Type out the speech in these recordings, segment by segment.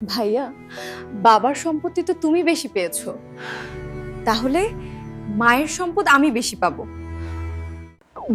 ভাইয়া, বাবার সম্পত্তি তো তুমি বেশি পেয়েছ। তাহলে মায়ের সম্পদ আমি বেশি পাবো।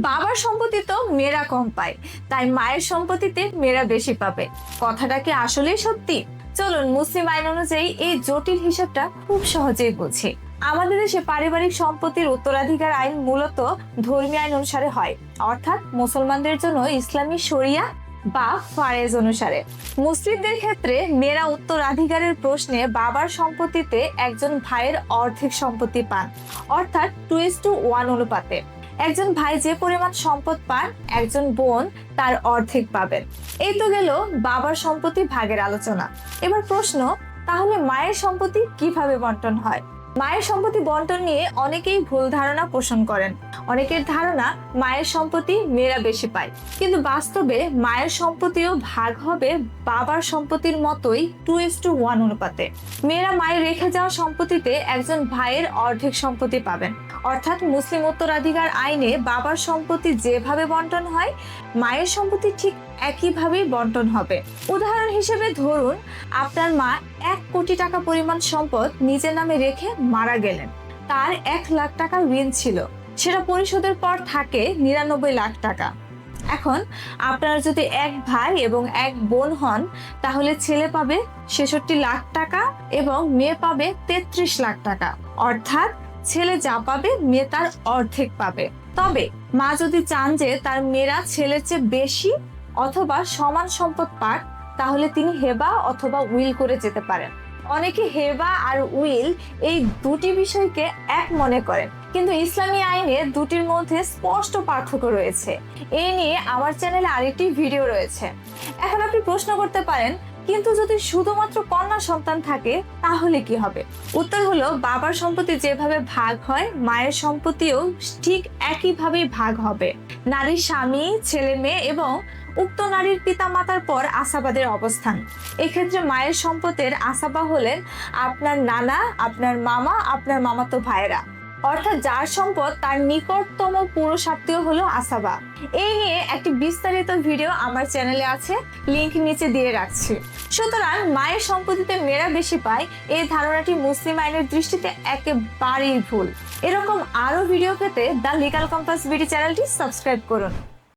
বাবার সম্পত্তি তো মেয়েরা কম পায়, তাই মায়ের সম্পত্তিতে মেয়েরা বেশি পাবে। কথাটা কি আসলেই সত্যি? চলুন, মুসলিম আইন অনুযায়ী এই জটিল হিসাবটা খুব সহজেই বুঝি। আমাদের দেশে পারিবারিক সম্পত্তির উত্তরাধিকার আইন মূলত ধর্মীয় আইন অনুসারে হয়, অর্থাৎ মুসলমানদের জন্য ইসলামী শরিয়া বা ফারেজ অনুসারে। মুসলিমদের ক্ষেত্রে মেয়েরা উত্তরাধিকারের প্রশ্নে বাবার সম্পত্তিতে একজন ভাইয়ের অর্ধেক সম্পত্তি পান, অর্থাৎ টু ইস টু ওয়ান অনুপাতে। একজন ভাই যে পরিমাণ সম্পদ পান, একজন বোন তার অর্ধেক পাবেন। এই তো গেল বাবার সম্পত্তি ভাগের আলোচনা। এবার প্রশ্ন, তাহলে মায়ের সম্পত্তি কীভাবে বন্টন হয়? মায়ের সম্পত্তি বন্টন নিয়ে অনেকেই ভুল ধারণা পোষণ করেন। অনেকের ধারণা মায়ের সম্পত্তি মেয়েরা বেশি পায়। কিন্তু বাস্তবে মায়ের সম্পত্তিও ভাগ হবে বাবার সম্পত্তির মতোই টু ইস টু ওয়ান অনুপাতে। মেয়েরা মায়ের রেখে যাওয়া সম্পত্তিতে একজন ভাইয়ের অর্ধেক সম্পত্তি পাবেন। অর্থাৎ মুসলিম উত্তরাধিকার আইনে বাবার সম্পত্তি যেভাবে বন্টন হয়, মায়ের সম্পত্তি ঠিক একইভাবেই বন্টন হবে। উদাহরণ হিসেবে ধরুন, আপনার মা এক কোটি টাকা পরিমাণ সম্পদ নিজের নামে রেখে মারা গেলেন। তার এক লাখ টাকা ঋণ ছিল। সেটা পরিশোধের পর থাকে নিরানব্বই লাখ টাকা। এখন আপনারা যদি এক ভাই এবং এক বোন হন, তাহলে ছেলে পাবে ছেষট্টি লাখ টাকা এবং মেয়ে পাবে তেত্রিশ লাখ টাকা। অর্থাৎ ছেলে যা পাবে, মেয়ে তার অর্ধেক পাবে। তবে মা যদি চান যে তার মেয়েরা ছেলের চেয়ে বেশি অথবা সমান সম্পদ পাক, তাহলে তিনি হেবা অথবা উইল করে যেতে পারেন। অনেকে হেবা আর উইল এই দুটি বিষয়কে এক মনে করেন। কিন্তু ইসলামী আইনে দুটির মধ্যে স্পষ্ট পার্থক্য রয়েছে। এই নিয়ে আমার চ্যানেলে আরেকটি ভিডিও রয়েছে। এখন আপনি প্রশ্ন করতে পারেন, কিন্তু যদি শুধুমাত্র কন্যা সন্তান থাকে, তাহলে কি হবে? উত্তর হলো, বাবার সম্পত্তি যেভাবে ভাগ হয়, মায়ের সম্পত্তিও ঠিক একইভাবেই ভাগ হবে। নারীর স্বামী, ছেলে মেয়ে এবং উক্ত নারীর পিতা মাতার পর আসাবাদের অবস্থান। এক্ষেত্রে মায়ের সম্পদের আসাবা হলেন আপনার নানা, আপনার মামা, আপনার মামাতো ভাইয়েরা। অর্থাৎ যার সম্পদ তার নিকটতম পুরুষ আত্মীয় হলো আসাবা এই নিয়ে একটি বিস্তারিত ভিডিও আমার চ্যানেলে আছে, লিংক নিচে দিয়ে রাখছি। সুতরাং মায়ের সম্পত্তিতে মেয়েরা বেশি পায়, এই ধারণাটি মুসলিম আইনের দৃষ্টিতে একেবারেই ভুল। এরকম আরও ভিডিও পেতে দ্য লিগাল কম্পাস বিডি চ্যানেলটি সাবস্ক্রাইব করুন।